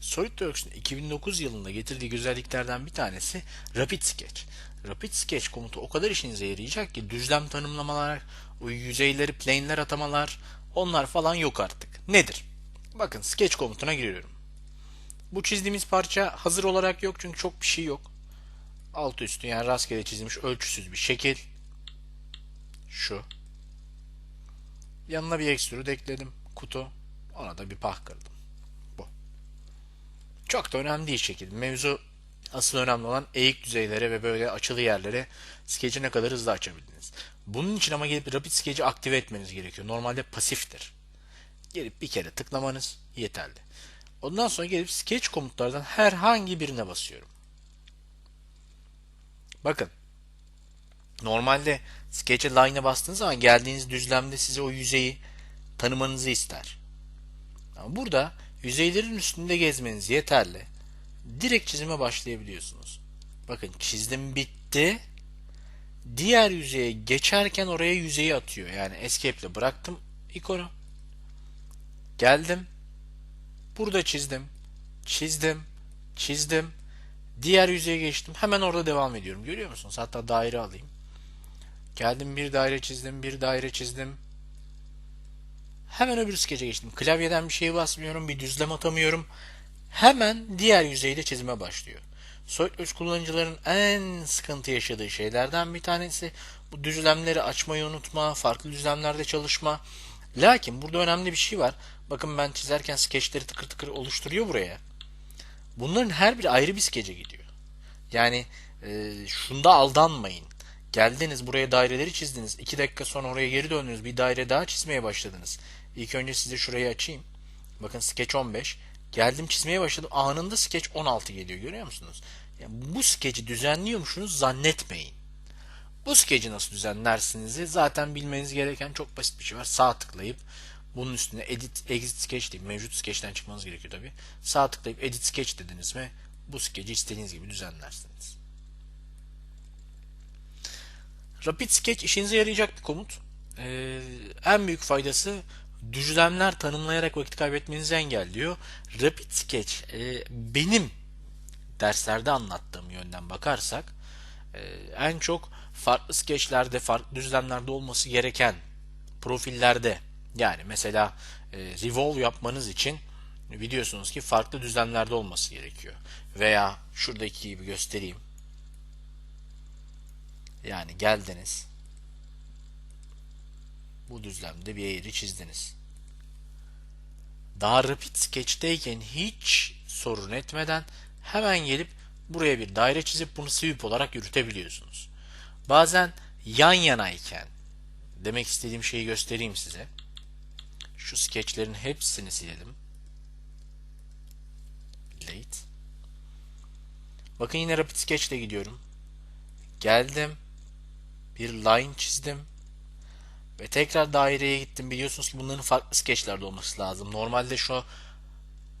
SolidWorks'ün 2009 yılında getirdiği güzelliklerden bir tanesi Rapid Sketch. Rapid Sketch komutu o kadar işinize yarayacak ki düzlem tanımlamalar, o yüzeyleri, plane'ler atamalar, onlar falan yok artık. Nedir? Bakın Sketch komutuna giriyorum. Bu çizdiğimiz parça hazır olarak yok çünkü çok bir şey yok. Altı üstü yani rastgele çizilmiş ölçüsüz bir şekil. Şu. Yanına bir extrude ekledim. Kutu. Ona da bir pah kırdım. Çok da önemli değil şekil. Mevzu asıl önemli olan eğik düzeylere ve böyle açılı yerlere skeci ne kadar hızlı açabildiniz. Bunun için ama gelip Rapid Sketch'i aktive etmeniz gerekiyor. Normalde pasiftir. Gelip bir kere tıklamanız yeterli. Ondan sonra gelip Sketch komutlardan herhangi birine basıyorum. Bakın. Normalde Sketch'e line'a bastığınız zaman geldiğiniz düzlemde size o yüzeyi tanımanızı ister. Ama burada yüzeylerin üstünde gezmeniz yeterli. Direkt çizime başlayabiliyorsunuz. Bakın çizdim bitti. Diğer yüzeye geçerken oraya yüzeyi atıyor. Yani escape ile bıraktım ikonu. Geldim. Burada çizdim. Çizdim. Çizdim. Diğer yüzeye geçtim. Hemen orada devam ediyorum. Görüyor musunuz? Hatta daire alayım. Geldim bir daire çizdim. Bir daire çizdim. Hemen öbür skece geçtim. Klavyeden bir şey basmıyorum. Bir düzlem atamıyorum. Hemen diğer yüzeyde çizime başlıyor. SolidWorks kullanıcıların en sıkıntı yaşadığı şeylerden bir tanesi bu düzlemleri açmayı unutma, farklı düzlemlerde çalışma. Lakin burada önemli bir şey var. Bakın ben çizerken skeçleri tıkır tıkır oluşturuyor buraya. Bunların her biri ayrı bir skece gidiyor. Yani e, şunda aldanmayın. Geldiniz buraya daireleri çizdiniz. 2 dakika sonra oraya geri döndünüz. Bir daire daha çizmeye başladınız. İlk önce size şurayı açayım. Bakın sketch 15. Geldim çizmeye başladım. Anında sketch 16 geliyor. Görüyor musunuz? Yani bu skeci düzenliyormuşsunuz zannetmeyin. Bu skeci nasıl düzenlersiniz? Zaten bilmeniz gereken çok basit bir şey var. Sağ tıklayıp bunun üstüne edit, exit sketch değil. Mevcut sketch'ten çıkmanız gerekiyor tabi. Sağ tıklayıp edit sketch dediniz mi bu skeci istediğiniz gibi düzenlersiniz. Rapid Sketch işinize yarayacak bir komut. Ee, en büyük faydası düzlemler tanımlayarak vakit kaybetmenizi engelliyor. Rapid Sketch e, benim derslerde anlattığım yönden bakarsak e, en çok farklı sketchlerde, farklı düzlemlerde olması gereken profillerde yani mesela e, revolve yapmanız için biliyorsunuz ki farklı düzlemlerde olması gerekiyor. Veya şuradaki gibi göstereyim. Yani geldiniz. Bu düzlemde bir eğri çizdiniz. Daha rapid sketch'teyken hiç sorun etmeden hemen gelip buraya bir daire çizip bunu sweep olarak yürütebiliyorsunuz. Bazen yan yanayken demek istediğim şeyi göstereyim size. Şu sketchlerin hepsini silelim. Late. Bakın yine rapid sketch ile gidiyorum. Geldim bir line çizdim ve tekrar daireye gittim. Biliyorsunuz ki bunların farklı sketchlerde olması lazım. Normalde şu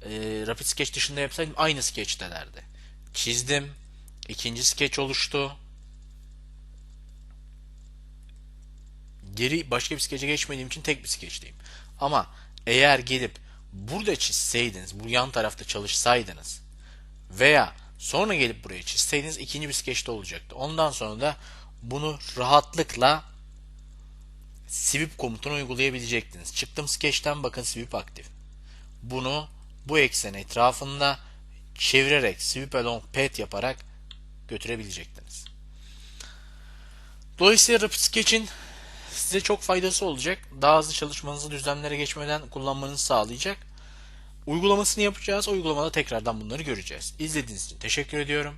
e, Rapid Sketch dışında yapsaydım aynı sketch'telerdi. Çizdim. ikinci sketch oluştu. Geri başka bir sketch'e geçmediğim için tek bir sketch'teyim. Ama eğer gelip burada çizseydiniz, bu yan tarafta çalışsaydınız veya sonra gelip buraya çizseydiniz ikinci bir sketch'te olacaktı. Ondan sonra da bunu rahatlıkla sweep komutunu uygulayabilecektiniz. Çıktım sketch'ten bakın sweep aktif. Bunu bu eksen etrafında çevirerek sweep along path yaparak götürebilecektiniz. Dolayısıyla Rapid Sketch'in size çok faydası olacak. Daha hızlı çalışmanızı düzlemlere geçmeden kullanmanızı sağlayacak. Uygulamasını yapacağız. Uygulamada tekrardan bunları göreceğiz. İzlediğiniz için teşekkür ediyorum.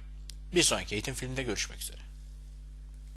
Bir sonraki eğitim filminde görüşmek üzere.